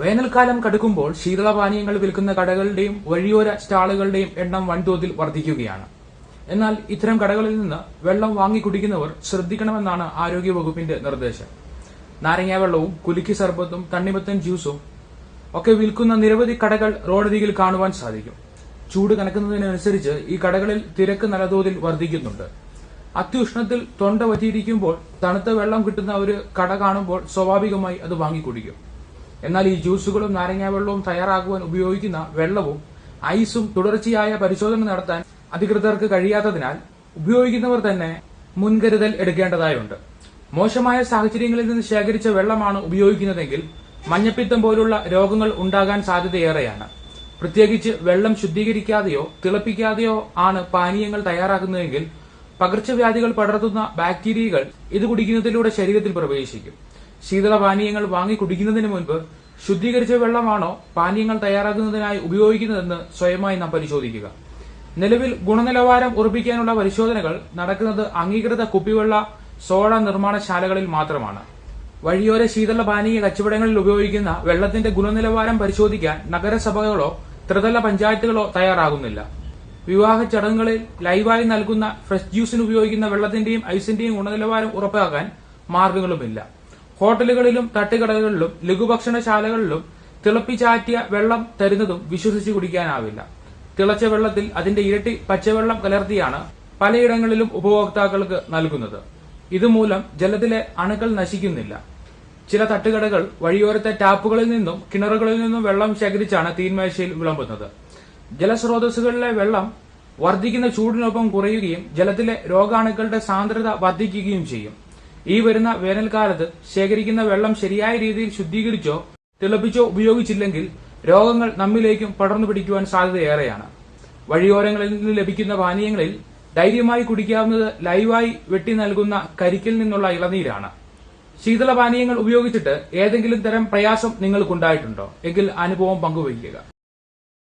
വേനൽക്കാലം കടുക്കുമ്പോൾ ശീതളപാനീയങ്ങൾ വിൽക്കുന്ന കടകളുടെയും വഴിയോര സ്റ്റാളുകളുടെയും എണ്ണം വൻതോതിൽ വർദ്ധിക്കുകയാണ്. എന്നാൽ ഇത്തരം കടകളിൽ നിന്ന് വെള്ളം വാങ്ങി കുടിക്കുന്നവർ ശ്രദ്ധിക്കണമെന്നാണ് ആരോഗ്യവകുപ്പിന്റെ നിർദ്ദേശം. നാരങ്ങാ വെള്ളവും കുലുക്കി സർബത്തും തണ്ണിമത്തൻ ജ്യൂസും ഒക്കെ വിൽക്കുന്ന നിരവധി കടകൾ റോഡരികിൽ കാണുവാൻ സാധിക്കും. ചൂട് കനക്കുന്നതിനനുസരിച്ച് ഈ കടകളിൽ തിരക്ക് നല്ലതോതിൽ വർദ്ധിക്കുന്നുണ്ട്. അത്യുഷ്ണത്തിൽ തൊണ്ട വറ്റിയിരിക്കുമ്പോൾ തണുത്ത വെള്ളം കിട്ടുന്ന ഒരു കട കാണുമ്പോൾ സ്വാഭാവികമായി അത് വാങ്ങിക്കുടിക്കും എന്നാൽ ഈ ജ്യൂസുകളും നാരങ്ങാ വെള്ളവും തയ്യാറാക്കുവാൻ ഉപയോഗിക്കുന്ന വെള്ളവും ഐസും തുടർച്ചയായ പരിശോധന നടത്താൻ അധികൃതർക്ക് കഴിയാത്തതിനാൽ ഉപയോഗിക്കുന്നവർ തന്നെ മുൻകരുതൽ എടുക്കേണ്ടതായുണ്ട്. മോശമായ സാഹചര്യങ്ങളിൽ നിന്ന് ശേഖരിച്ച വെള്ളമാണ് ഉപയോഗിക്കുന്നതെങ്കിൽ മഞ്ഞപ്പിത്തം പോലുള്ള രോഗങ്ങൾ ഉണ്ടാകാൻ സാധ്യതയേറെയാണ്. പ്രത്യേകിച്ച് വെള്ളം ശുദ്ധീകരിക്കാതെയോ തിളപ്പിക്കാതെയോ ആണ് പാനീയങ്ങൾ തയ്യാറാക്കുന്നതെങ്കിൽ പകർച്ചവ്യാധികൾ പടർത്തുന്ന ബാക്ടീരിയകൾ ഇത് കുടിക്കുന്നതിലൂടെ ശരീരത്തിൽ പ്രവേശിക്കും. ശീതള പാനീയങ്ങൾ വാങ്ങി കുടിക്കുന്നതിന് മുൻപ് ശുദ്ധീകരിച്ച വെള്ളമാണോ പാനീയങ്ങൾ തയ്യാറാക്കുന്നതിനായി ഉപയോഗിക്കുന്നതെന്ന് സ്വയമായി നാം പരിശോധിക്കുക. നിലവിൽ ഗുണനിലവാരം ഉറപ്പിക്കാനുള്ള പരിശോധനകൾ നടക്കുന്നത് അംഗീകൃത കുപ്പിവെള്ള സോഡ നിർമ്മാണശാലകളിൽ മാത്രമാണ്. വഴിയോര ശീതള പാനീയ കച്ചവടങ്ങളിൽ ഉപയോഗിക്കുന്ന വെള്ളത്തിന്റെ ഗുണനിലവാരം പരിശോധിക്കാൻ നഗരസഭകളോ ത്രിതല പഞ്ചായത്തുകളോ തയ്യാറാകുന്നില്ല. വിവാഹ ചടങ്ങുകളിൽ ലൈവായി നൽകുന്ന ഫ്രഷ് ജ്യൂസിന് ഉപയോഗിക്കുന്ന വെള്ളത്തിന്റെയും ഐസിന്റെയും ഗുണനിലവാരം ഉറപ്പാക്കാൻ മാർഗങ്ങളുമില്ല. ഹോട്ടലുകളിലും തട്ടുകടകളിലും ലഘുഭക്ഷണശാലകളിലും തിളപ്പിച്ചാറ്റിയ വെള്ളം തരുന്നതും വിശ്വസിച്ച് കുടിക്കാനാവില്ല. തിളച്ച വെള്ളത്തിൽ അതിന്റെ ഇരട്ടി പച്ചവെള്ളം കലർത്തിയാണ് പലയിടങ്ങളിലും ഉപഭോക്താക്കൾക്ക് നൽകുന്നത്. ഇതുമൂലം ജലത്തിലെ അണുക്കൾ നശിക്കുന്നില്ല. ചില തട്ടുകടകൾ വഴിയോരത്തെ ടാപ്പുകളിൽ നിന്നും കിണറുകളിൽ നിന്നും വെള്ളം ശേഖരിച്ചാണ് തീന്മേശയിൽ വിളമ്പുന്നത്. ജലസ്രോതസ്സുകളിലെ വെള്ളം വർദ്ധിക്കുന്ന ചൂടിനൊപ്പം കുറയുകയും ജലത്തിലെ രോഗാണുക്കളുടെ സാന്ദ്രത വർദ്ധിക്കുകയും ചെയ്യും. ഈ വരുന്ന വേനൽക്കാലത്ത് ശേഖരിക്കുന്ന വെള്ളം ശരിയായ രീതിയിൽ ശുദ്ധീകരിച്ചോ തിളപ്പിച്ചോ ഉപയോഗിച്ചില്ലെങ്കിൽ രോഗങ്ങൾ നമ്മിലേക്കും പടർന്നു പിടിക്കുവാൻ സാധ്യതയേറെയാണ്. വഴിയോരങ്ങളിൽ നിന്ന് ലഭിക്കുന്ന പാനീയങ്ങളിൽ ധൈര്യമായി കുടിക്കാവുന്നത് ലൈവായി വെട്ടി നൽകുന്ന കരിക്കിൽ നിന്നുള്ള ഇളനീരാണ്. ശീതള പാനീയങ്ങൾ ഉപയോഗിച്ചിട്ട് ഏതെങ്കിലും തരം പ്രയാസം നിങ്ങൾക്കുണ്ടായിട്ടുണ്ടോ? എങ്കിൽ അനുഭവം പങ്കുവയ്ക്കുക.